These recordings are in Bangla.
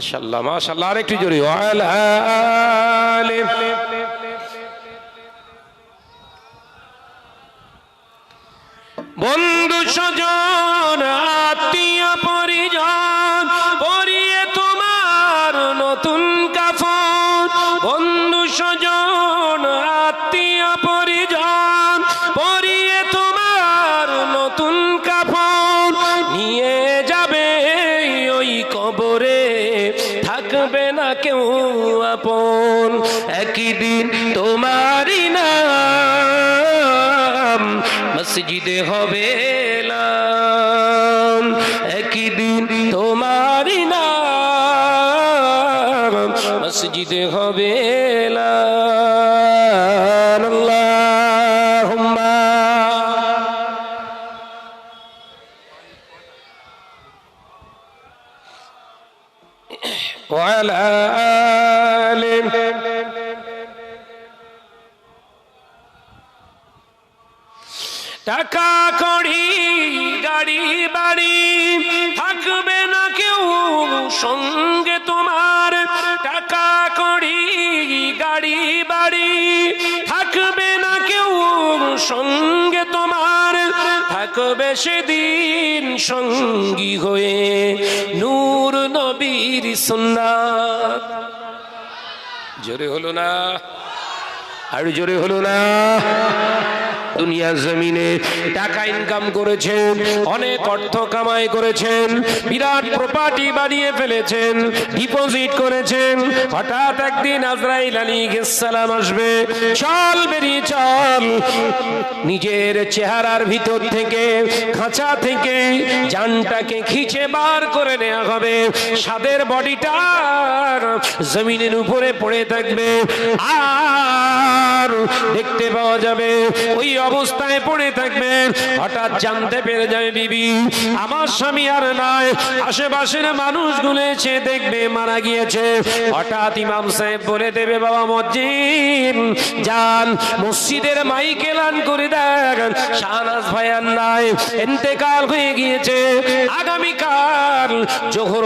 মাশাল্লাহ মাশাল্লাহ আরেকটু জোরে বন্ধু সজন কবরে থাকবে না কেউ আপন একই দিন তোমারই নাম মসজিদে হবে। একই দিন তোমারই নাম মসজিদে হবে এলান। টাকা কড়ি, গাড়ি, বাড়ি থাকবে না কেউ সঙ্গে তোমার। টাকা কড়ি, গাড়ি, বাড়ি থাকবে না কেউ সঙ্গে তোমার। থাকবে সেদিন সঙ্গী হয়ে নূর নবীর সুন্নাত। জোরে হলো না? আর জোরে হলো না? দুনিয়ার জমিনে টাকা ইনকাম করেছেন, অনেক অর্থ কামাই করেছেন, বিরাট প্রপার্টি বানিয়ে ফেলেছেন ডিপোজিট করেছেন। হঠাৎ একদিন আজরাইল আলী সালাম আসবে, চল বেরিয়ে চল। নিজের চেহারার ভিতর থেকে, খাঁচা থেকে, জানটাকে খিচে বার করে নেওয়া হবে। সাদের বডিটা জমিনের উপরে পড়ে থাকবে। আর দেখতে পাওয়া যাবে। ওই অবস্থায় পড়ে থাকবে হঠাৎ জানতে পেরে যাবে বিবি, আমার স্বামী আর নয় আশেপাশের মানুষগুলো এসে দেখবে মারা গিয়েছে। হঠাৎ ইমাম সাহেব বলে দেবে, বাবা মসজিদ, যান। মসজিদের মাইক এলান করে দেখ শাহনাজ ভাইয়ার নাই। এতেকাল হয়ে গিয়েছে। আগামীকাল জোহর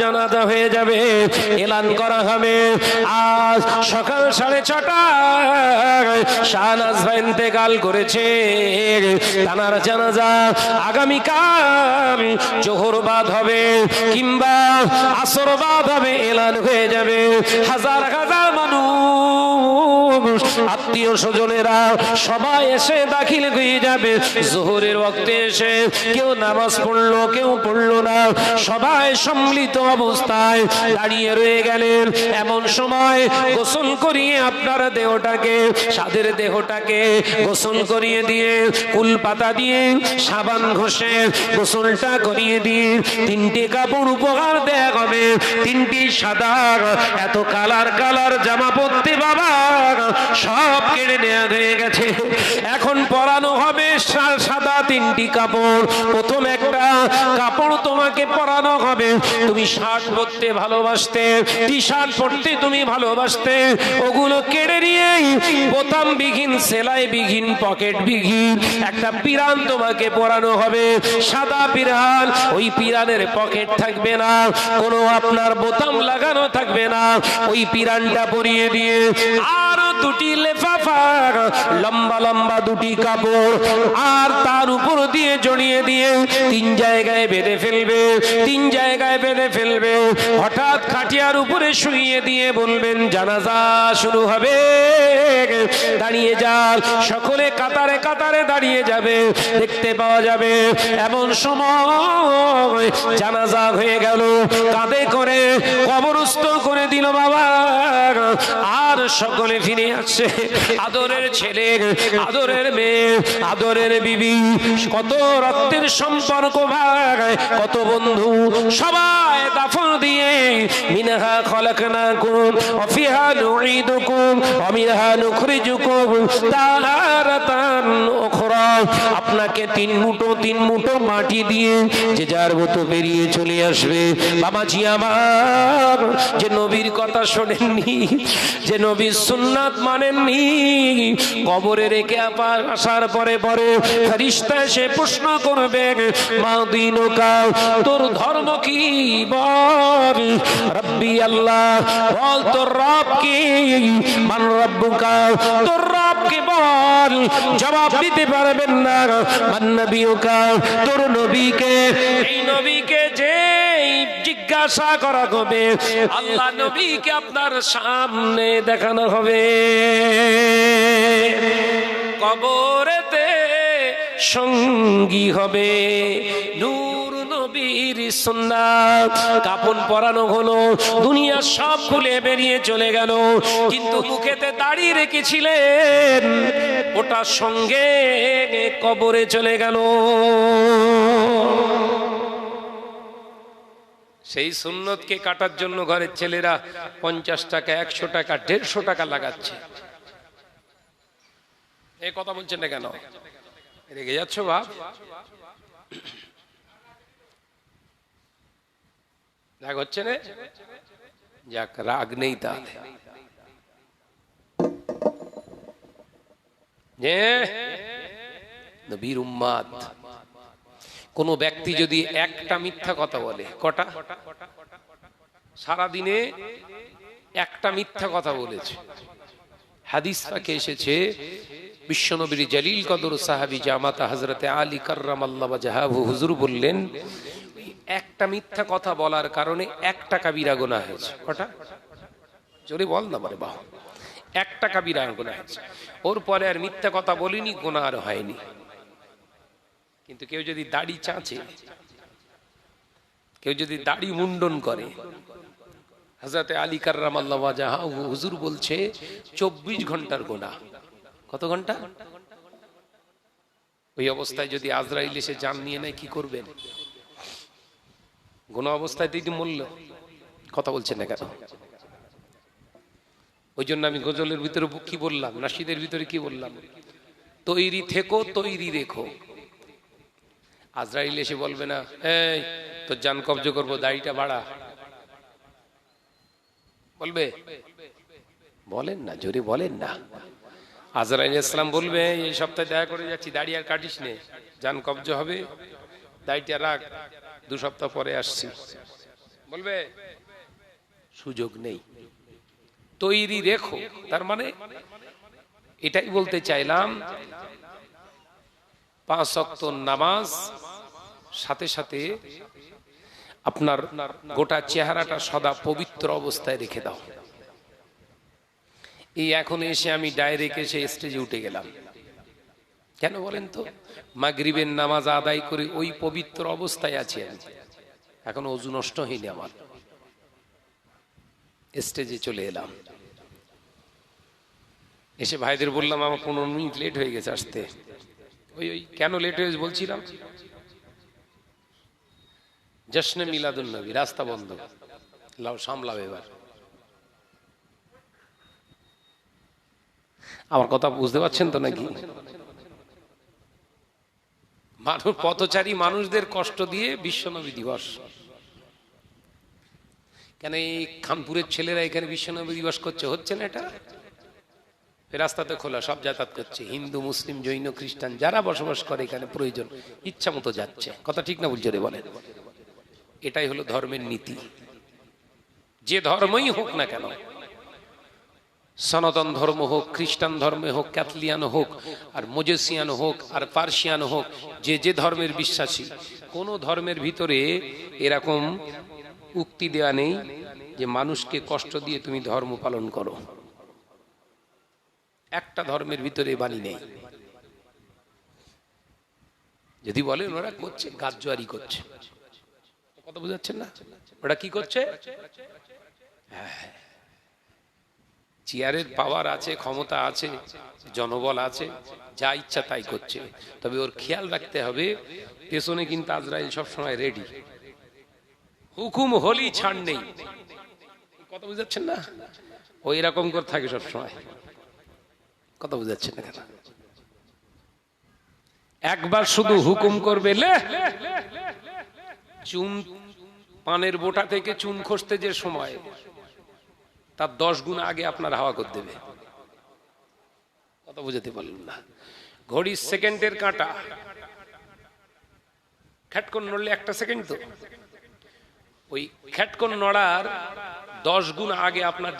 জানাজা হয়ে যাবে। এলান করা হবে। আজ সকাল সাড়ে ছটায় শাহনাজ ভাই ইন্তেকাল করেছে। তানার জানাজা আগামীকাল জোহরবাদ হবে কিংবা আসরবাদ হবে, এলান হয়ে যাবে। হাজার হাজার মানুষ, আত্মীয় স্বজনেরা সবাই এসে দাখিল হয়ে যাবে। জোহরের ওয়াক্তে এসে কেউ নামাজ পড়ল, কেউ পড়ল না। সবাই সম্মিলিত অবস্থায় দাঁড়িয়ে রয়ে গেলেন। এমন সময় গোসল করিয়ে আপনার দেহটাকে, সাদের দেহটাকে গোসল করিয়ে দিয়ে কুল পাতা দিয়ে, সাবান ঘষে গোসলটা করিয়ে দিয়ে তিনটি কাপড় উপহার দেয়া হবে। তিনটি সাদা এত কালার কালার জামা পরতে বাবা, সব কেড়ে নেওয়া হয়ে গেছে। এখন পরানো হবে সা- তিনটি কাপড়। প্রথম একটা কাপড় তোমাকে পরানো হবে। তুমি শার্ট পরতে ভালোবাসতে টি শার্ট পরতে তুমি ভালোবাসতে, ওগুলো কেড়ে নিয়ে বোতাম বিঘিন, সেলাই বিঘিন, পকেট বিঘিন, একটা পিরান তোমাকে পরানো হবে। সাদা পিরান, ওই পিরানের পকেট থাকবে না, কোনো আপনার বোতাম লাগানো থাকবে না। ওই পিরানটা পরিয়ে দিয়ে আর দুটি লেফাফা লম্বা লম্বা দুটি কাপড়, আর তার উপর দিয়ে জড়িয়ে দিয়ে তিন জায়গায় বেঁধে ফেলবে, তিন জায়গায় বেঁধে ফেলবে। হঠাৎ খাটিয়ার উপরে শুইয়ে দিয়ে বলবেন, জানাজা শুরু হবে, দাঁড়িয়ে যান সকলে কাতারে কাতারে দাঁড়িয়ে যাবে, দেখতে পাওয়া যাবে, এমন সময় জানাজা হয়ে গেল। কাঁধে করে কবরস্থ করে দিল বাবা আর সকলে ফিরে আসছে। আদরের ছেলে, আদরের মেয়ে, আদরের বিবি, কত রক্তের সম্পর্ক ভাই, কত বন্ধু। সবাই দাফন দিয়ে, মিনহা খলকনাকুম, অফিহা নুঈদুকুম, অমিনহা নুখরিজুকুম তারাতান আপনাকে তিন মুঠো তিন মুঠো মাটি দিয়ে যে যার মতো বেরিয়ে চলে আসবে। বাবাজি আমার, যে নবীর কথা শোনেননি, যে নবীর সুন্নাত মানেননি, কবরে রেখে আসার পরে পরে ফেরিস্তা এসে প্রশ্ন করবে, মা দিনুকা তোর ধর্ম কি বল? রব্বি আল্লাহ, বল তোর রব কি? মান রব্বুকা, তোর রব কি বল? জবাব দিতে পারবেন না। মান নবিউকা তোর নবীকে। এই নবীকে যে জিজ্ঞাসা করা হবে আল্লাহ নবীকে আপনার সামনে দেখানো হবে। কবরেতে সঙ্গী হবে। নূর নবীর সুন্নাত। কাপন পরানো হলো, দুনিয়া সব খুলে বেরিয়ে চলে গেল। কিন্তু মুখেতে দাড়ি রেখেছিলেন, ওটা সঙ্গে কবরে চলে গেল। সেই সুন্নতকে কাটার জন্য ঘরের ছেলেরা পঞ্চাশ টাকা, একশো টাকা, দেড়শো টাকা লাগাচ্ছে। এই কথা বলছেন না কেন? রেগে যাচ্ছ বাপ? রাগ হচ্ছে না? যাক, রাগ নেই তাহলে। কোন ব্যক্তি যদি একটা মিথ্যা কথা বলে, কটা? সারা দিনে একটা মিথ্যা কথা বলেছে। হাদিস পাকে এসেছে, বিশ্বনবীর জলিল কদর সাহাবি জামাতা হজরতে আলী কার্রাম আল্লাহ জাহাবু হুজুর বললেন একটা মিথ্যা কথা বলার কারণে একটা কাবিরা গোনা হয়েছে। কটা? জোরে বল না মানে বাহ। একটা কাবিরা গোনা হয়েছে। ওর পরে আর মিথ্যা কথা বলিনি, গোনা আর হয়নি। কিন্তু কেউ যদি দাড়ি চাঁচে, কেউ যদি দাড়ি মুন্ডন করে হাজরাতে আলী কার্রাম আল্লাহ জাহা হুজুর বলছে, চব্বিশ ঘণ্টার গোনা। কত ঘণ্টা? ওই অবস্থায় যদি আজরাইল এসে জান নিয়ে নেয়, কি করবেন? গোনা অবস্থায় তিনি মূল্য। কথা বলছেন না কেন? ওই জন্য আমি গজলের ভিতরে কি বললাম? নাসিদের ভিতরে কি বললাম? তৈরি থেকো, তৈরি রেখো। আজরাইল এসে বলবে না, এই, তোর যান কবজ করব, দাড়িটা বাড়া। বলবে? বলেন না, জোরে বলেন না। আজরাইল ইসলাম বলবে, এই সপ্তাহে দেখা করে যাচ্ছি, দাড়ি আর কাটিস নে। যান কবজ হবে, দাড়িটা রাখ। দু সপ্তাহ পরে আসছি। বলবে, সুযোগ নেই। তৈরি রেখো, তার মানে এটাই বলতে চাইলাম, পাঁচ নামাজ, সাথে সাথে আপনার গোটা চেহারাটা সদা পবিত্র অবস্থায় রেখে দাও। এই এখন এসে আমি ডাইরেক্ট এসে স্টেজে উঠে গেলাম। কেন বলেন তো? মাগরিবের নামাজ আদায় করে ওই পবিত্র অবস্থায় আছি আমি। এখন অজু নষ্ট হয়নি আমার। স্টেজে চলে এলাম। এসে ভাইদের বললাম, আমার পনেরো মিনিট লেট হয়ে গেছে আসতে। ওই ওই, কেন লেট হয়েছে? বলছিলাম। জশ্নে মিলাদুল নবী, রাস্তা বন্ধ। লাও, সামলাও এবার। আমার কথা বুঝতে পারছেন তো নাকি? মানুষ পথচারী মানুষদের কষ্ট দিয়ে বিশ্বনবী দিবস। কেন এই খানপুরের ছেলেরা এখানে বিশ্বনবী দিবস করছে? হচ্ছে না এটা? রাস্তাতে খোলা, সব যাতায়াত করছে। হিন্দু, মুসলিম, জৈন, খ্রিস্টান, যারা বসবাস করে এখানে প্রয়োজন, ইচ্ছা মতো যাচ্ছে। কথা ঠিক না বলছে রে বলেন। এটাই হলো ধর্মের নীতি। যে ধর্মই হোক না কেন সনাতন ধর্ম হোক, খ্রিস্টান ধর্মে হোক, ক্যাথলিয়ান হোক, আর মোজেসিয়ান হোক, আর পার্সিয়ান হোক, যে যে ধর্মের বিশ্বাসী, কোনো ধর্মের ভিতরে এরকম উক্তি দেয়া নেই যে মানুষকে কষ্ট দিয়ে তুমি ধর্ম পালন করো। একটা ধর্মের ভিতরে বাণী নেই। যদি বলে ওরা করছে গাজ্জারি করছে। কথা বুঝাচ্ছেন না? ওরা কি করছে? হ্যাঁ। চেয়ারের পাওয়ার আছে, ক্ষমতা আছে, জনবল আছে, যা ইচ্ছা তাই করছে। তবে ওর খেয়াল রাখতে হবে, পেছনে কিন্তু আজরাইল সবসময় রেডি হুকুম হলি ছাড় নেই। কথা বুঝাচ্ছেন না? ও এরকম করে থাকে সবসময়। কথা বুঝাচ্ছেন না কেন? একবার শুধু হুকুম করবে, লে। চুন, পানের বোটা থেকে চুন খসতে যে সময়। তার দশ গুণ আগে আপনার হাওয়া করে দেবে। কথা বুঝাতে পারলেন না। ঘড়ির সেকেন্ডের কাঁটা। খ্যাটকন নড়লে একটা সেকেন্ড তো। ওই খ্যাটকন নড়ার দশ গুণ আগে আপনার